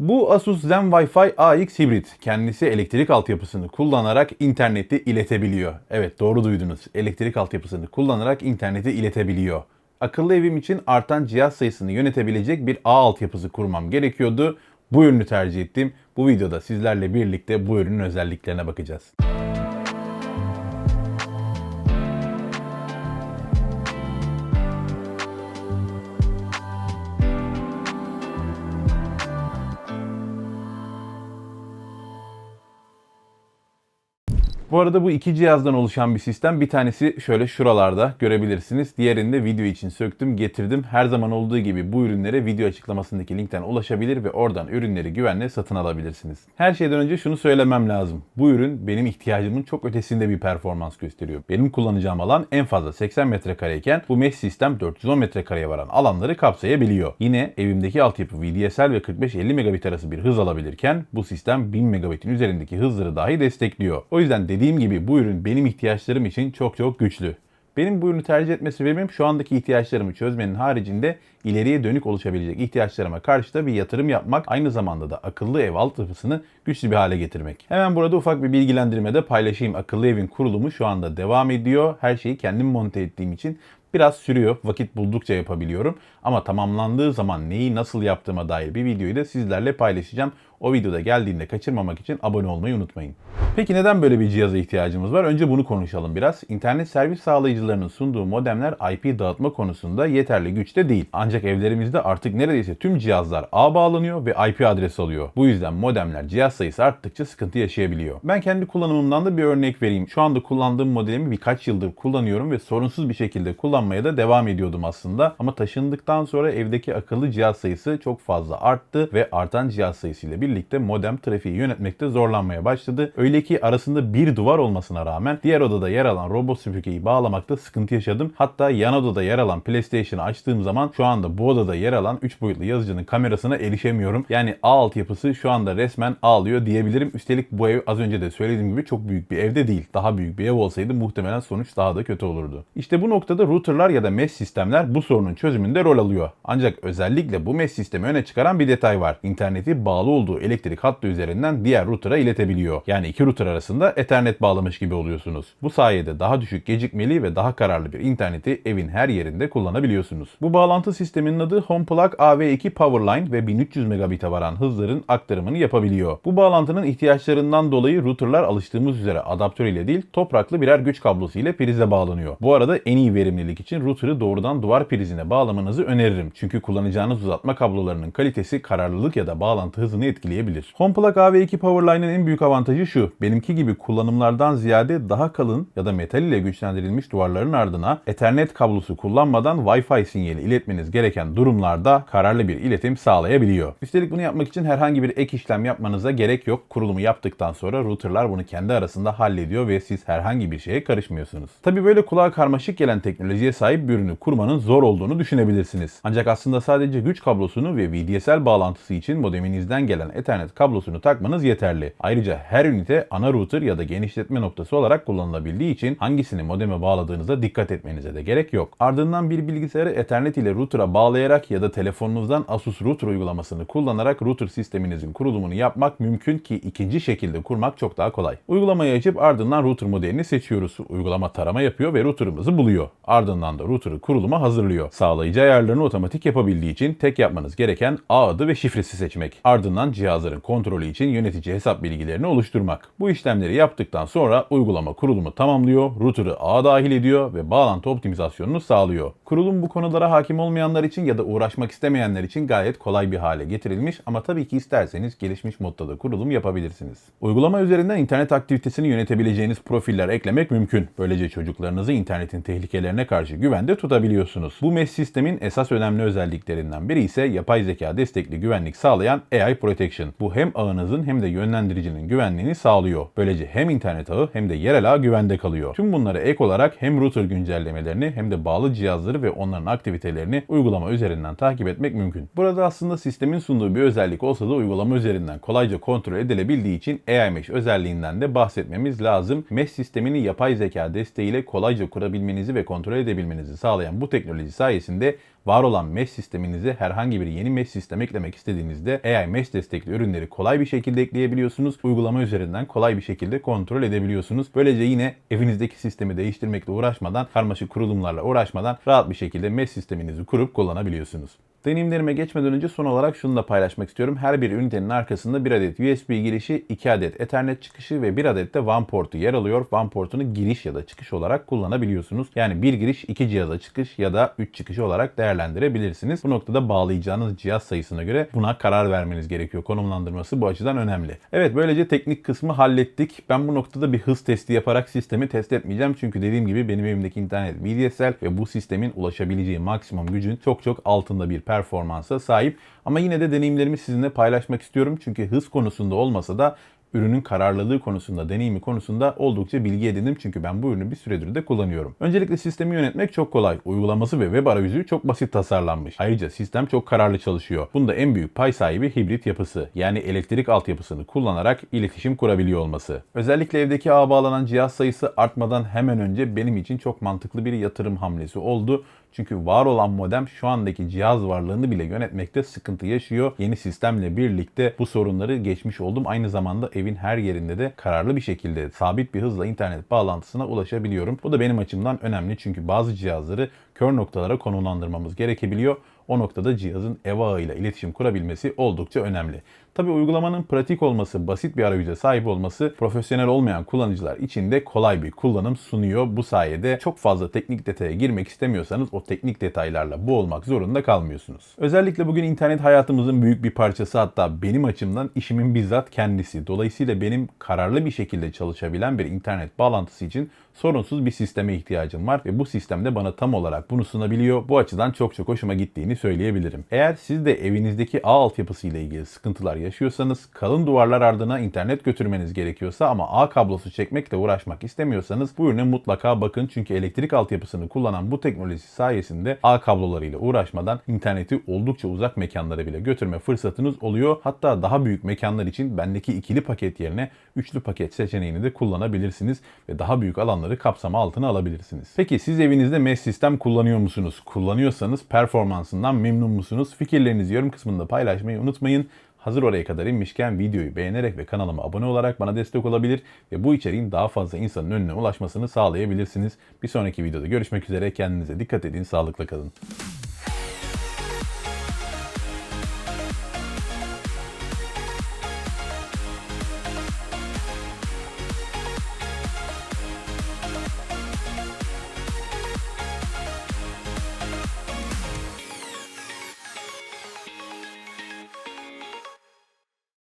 Bu Asus Zen Wi-Fi AX Hybrid kendisi elektrik altyapısını kullanarak interneti iletebiliyor. Evet doğru duydunuz. Elektrik altyapısını kullanarak interneti iletebiliyor. Akıllı evim için artan cihaz sayısını yönetebilecek bir ağ altyapısı kurmam gerekiyordu. Bu ürünü tercih ettim. Bu videoda sizlerle birlikte bu ürünün özelliklerine bakacağız. Bu arada bu iki cihazdan oluşan bir sistem. Bir tanesi şöyle şuralarda görebilirsiniz. Diğerini de video için söktüm, getirdim. Her zaman olduğu gibi bu ürünlere video açıklamasındaki linkten ulaşabilir ve oradan ürünleri güvenle satın alabilirsiniz. Her şeyden önce şunu söylemem lazım. Bu ürün benim ihtiyacımın çok ötesinde bir performans gösteriyor. Benim kullanacağım alan en fazla 80 metrekareyken bu mesh sistem 410 metrekareye varan alanları kapsayabiliyor. Yine evimdeki altyapı VDSL ve 45-50 megabit arası bir hız alabilirken bu sistem 1000 megabitin üzerindeki hızları dahi destekliyor. O yüzden gibi bu ürün benim ihtiyaçlarım için çok çok güçlü. Benim bu ürünü tercih etme sebebim şu andaki ihtiyaçlarımı çözmenin haricinde ileriye dönük oluşabilecek ihtiyaçlarıma karşı da bir yatırım yapmak, aynı zamanda da akıllı ev altyapısını güçlü bir hale getirmek. Hemen burada ufak bir bilgilendirme de paylaşayım. Akıllı evin kurulumu şu anda devam ediyor. Her şeyi kendim monte ettiğim için Biraz sürüyor. Vakit buldukça yapabiliyorum. Ama tamamlandığı zaman neyi nasıl yaptığıma dair bir videoyu da sizlerle paylaşacağım. O videoda geldiğinde kaçırmamak için abone olmayı unutmayın. Peki neden böyle bir cihaza ihtiyacımız var? Önce bunu konuşalım biraz. İnternet servis sağlayıcılarının sunduğu modemler IP dağıtma konusunda yeterli güçte değil. Ancak evlerimizde artık neredeyse tüm cihazlar ağ bağlanıyor ve IP adres alıyor. Bu yüzden modemler cihaz sayısı arttıkça sıkıntı yaşayabiliyor. Ben kendi kullanımımdan da bir örnek vereyim. Şu anda kullandığım modemi birkaç yıldır kullanıyorum ve sorunsuz bir şekilde kullanmaya da devam ediyordum aslında. Ama taşındıktan sonra evdeki akıllı cihaz sayısı çok fazla arttı ve artan cihaz sayısıyla birlikte modem trafiği yönetmekte zorlanmaya başladı. Öyle ki arasında bir duvar olmasına rağmen diğer odada yer alan robot süpürgeyi bağlamakta sıkıntı yaşadım. Hatta yan odada yer alan PlayStation'ı açtığım zaman şu anda bu odada yer alan 3 boyutlu yazıcının kamerasına erişemiyorum. Yani ağ altyapısı şu anda resmen ağlıyor diyebilirim. Üstelik bu ev az önce de söylediğim gibi çok büyük bir evde değil. Daha büyük bir ev olsaydı muhtemelen sonuç daha da kötü olurdu. İşte bu noktada routerlar ya da mesh sistemler bu sorunun çözümünde rol alıyor. Ancak özellikle bu mesh sistemi öne çıkaran bir detay var. İnterneti bağlı olduğu elektrik hattı üzerinden diğer router'a iletebiliyor. Yani iki router arasında Ethernet bağlamış gibi oluyorsunuz. Bu sayede daha düşük gecikmeli ve daha kararlı bir interneti evin her yerinde kullanabiliyorsunuz. Bu bağlantı sisteminin adı HomePlug AV2 Powerline ve 1300 megabit'e varan hızların aktarımını yapabiliyor. Bu bağlantının ihtiyaçlarından dolayı routerlar alıştığımız üzere adaptör ile değil topraklı birer güç kablosu ile prize bağlanıyor. Bu arada en iyi verimlilik için router'ı doğrudan duvar prizine bağlamanızı öneririm. Çünkü kullanacağınız uzatma kablolarının kalitesi kararlılık ya da bağlantı hızını etkileyebilir. HomePlug AV2 Powerline'ın en büyük avantajı şu. Benimki gibi kullanımlardan ziyade daha kalın ya da metal ile güçlendirilmiş duvarların ardına Ethernet kablosu kullanmadan Wi-Fi sinyali iletmeniz gereken durumlarda kararlı bir iletim sağlayabiliyor. Üstelik bunu yapmak için herhangi bir ek işlem yapmanıza gerek yok. Kurulumu yaptıktan sonra routerlar bunu kendi arasında hallediyor ve siz herhangi bir şeye karışmıyorsunuz. Tabi böyle kulağa karmaşık gelen teknolojiye sahip bir ürünü kurmanın zor olduğunu düşünebilirsiniz. Ancak aslında sadece güç kablosunu ve VDSL bağlantısı için modeminizden gelen Ethernet kablosunu takmanız yeterli. Ayrıca her ünite ana router ya da genişletme noktası olarak kullanılabildiği için hangisini modeme bağladığınıza dikkat etmenize de gerek yok. Ardından bir bilgisayarı Ethernet ile router'a bağlayarak ya da telefonunuzdan Asus Router uygulamasını kullanarak router sisteminizin kurulumunu yapmak mümkün ki ikinci şekilde kurmak çok daha kolay. Uygulamayı açıp ardından router modelini seçiyoruz. Uygulama tarama yapıyor ve router'ımızı buluyor. Ardından da router'ı kuruluma hazırlıyor. Sağlayıcı ayarlarını otomatik yapabildiği için tek yapmanız gereken ağ adı ve şifresi seçmek. Ardından cihazların kontrolü için yönetici hesap bilgilerini oluşturmak. Bu işlemleri yaptıktan sonra uygulama kurulumu tamamlıyor, router'ı ağa dahil ediyor ve bağlantı optimizasyonunu sağlıyor. Kurulum bu konulara hakim olmayanlar için ya da uğraşmak istemeyenler için gayet kolay bir hale getirilmiş ama tabii ki isterseniz gelişmiş modda da kurulum yapabilirsiniz. Uygulama üzerinden internet aktivitesini yönetebileceğiniz profiller eklemek mümkün. Böylece çocuklarınızı internetin tehlikelerine karşı güvende tutabiliyorsunuz. Bu mesh sistemin esas önemli özelliklerinden biri ise yapay zeka destekli güvenlik sağlayan AI Protection. Bu hem ağınızın hem de yönlendiricinin güvenliğini sağlıyor. Böylece hem internet ağı hem de yerel ağ güvende kalıyor. Tüm bunlara ek olarak hem router güncellemelerini hem de bağlı cihazları ve onların aktivitelerini uygulama üzerinden takip etmek mümkün. Burada aslında sistemin sunduğu bir özellik olsa da uygulama üzerinden kolayca kontrol edilebildiği için AI Mesh özelliğinden de bahsetmemiz lazım. Mesh sistemini yapay zeka desteğiyle kolayca kurabilmenizi ve kontrol edebilmenizi sağlayan bu teknoloji sayesinde var olan mesh sisteminize herhangi bir yeni mesh sistem eklemek istediğinizde AI mesh destekli ürünleri kolay bir şekilde ekleyebiliyorsunuz. Uygulama üzerinden kolay bir şekilde kontrol edebiliyorsunuz. Böylece yine evinizdeki sistemi değiştirmekle uğraşmadan, karmaşık kurulumlarla uğraşmadan rahat bir şekilde mesh sisteminizi kurup kullanabiliyorsunuz. Deneyimlerime geçmeden önce son olarak şunu da paylaşmak istiyorum. Her bir ünitenin arkasında bir adet USB girişi, 2 adet Ethernet çıkışı ve bir adet de WAN portu yer alıyor. WAN portunu giriş ya da çıkış olarak kullanabiliyorsunuz. Yani bir giriş, iki cihaza çıkış ya da 3 çıkış olarak değerlendirebilirsiniz. Bu noktada bağlayacağınız cihaz sayısına göre buna karar vermeniz gerekiyor. Konumlandırması bu açıdan önemli. Evet böylece teknik kısmı hallettik. Ben bu noktada bir hız testi yaparak sistemi test etmeyeceğim. Çünkü dediğim gibi benim evimdeki internet VDSL ve bu sistemin ulaşabileceği maksimum gücün çok çok altında bir performansa sahip. Ama yine de deneyimlerimi sizinle paylaşmak istiyorum. Çünkü hız konusunda olmasa da ürünün kararlılığı konusunda, deneyimi konusunda oldukça bilgi edindim. Çünkü ben bu ürünü bir süredir de kullanıyorum. Öncelikle sistemi yönetmek çok kolay. Uygulaması ve web arayüzü çok basit tasarlanmış. Ayrıca sistem çok kararlı çalışıyor. Bunda en büyük pay sahibi hibrit yapısı. Yani elektrik altyapısını kullanarak iletişim kurabiliyor olması. Özellikle evdeki ağa bağlanan cihaz sayısı artmadan hemen önce benim için çok mantıklı bir yatırım hamlesi oldu. Çünkü var olan modem şu andaki cihaz varlığını bile yönetmekte sıkıntı yaşıyor. Yeni sistemle birlikte bu sorunları geçmiş oldum. Aynı zamanda evin her yerinde de kararlı bir şekilde sabit bir hızla internet bağlantısına ulaşabiliyorum. Bu da benim açımdan önemli çünkü bazı cihazları kör noktalara konumlandırmamız gerekebiliyor. O noktada cihazın ev ağıyla iletişim kurabilmesi oldukça önemli. Tabi uygulamanın pratik olması, basit bir arayüze sahip olması profesyonel olmayan kullanıcılar için de kolay bir kullanım sunuyor. Bu sayede çok fazla teknik detaya girmek istemiyorsanız o teknik detaylarla boğulmak zorunda kalmıyorsunuz. Özellikle bugün internet hayatımızın büyük bir parçası hatta benim açımdan işimin bizzat kendisi. Dolayısıyla benim kararlı bir şekilde çalışabilen bir internet bağlantısı için sorunsuz bir sisteme ihtiyacım var ve bu sistemde bana tam olarak bunu sunabiliyor. Bu açıdan çok çok hoşuma gittiğini söyleyebilirim. Eğer siz de evinizdeki ağ altyapısı ile ilgili sıkıntılar yaşıyorsanız, kalın duvarlar ardına internet götürmeniz gerekiyorsa ama ağ kablosu çekmekle uğraşmak istemiyorsanız bu ürüne mutlaka bakın. Çünkü elektrik altyapısını kullanan bu teknoloji sayesinde ağ kablolarıyla uğraşmadan interneti oldukça uzak mekanlara bile götürme fırsatınız oluyor. Hatta daha büyük mekanlar için bendeki ikili paket yerine üçlü paket seçeneğini de kullanabilirsiniz ve daha büyük alanları kapsama altına alabilirsiniz. Peki siz evinizde mesh sistem kullanıyor musunuz? Kullanıyorsanız performansından memnun musunuz? Fikirlerinizi yorum kısmında paylaşmayı unutmayın. Hazır oraya kadar inmişken videoyu beğenerek ve kanalıma abone olarak bana destek olabilir ve bu içeriğin daha fazla insanın önüne ulaşmasını sağlayabilirsiniz. Bir sonraki videoda görüşmek üzere. Kendinize dikkat edin, sağlıkla kalın.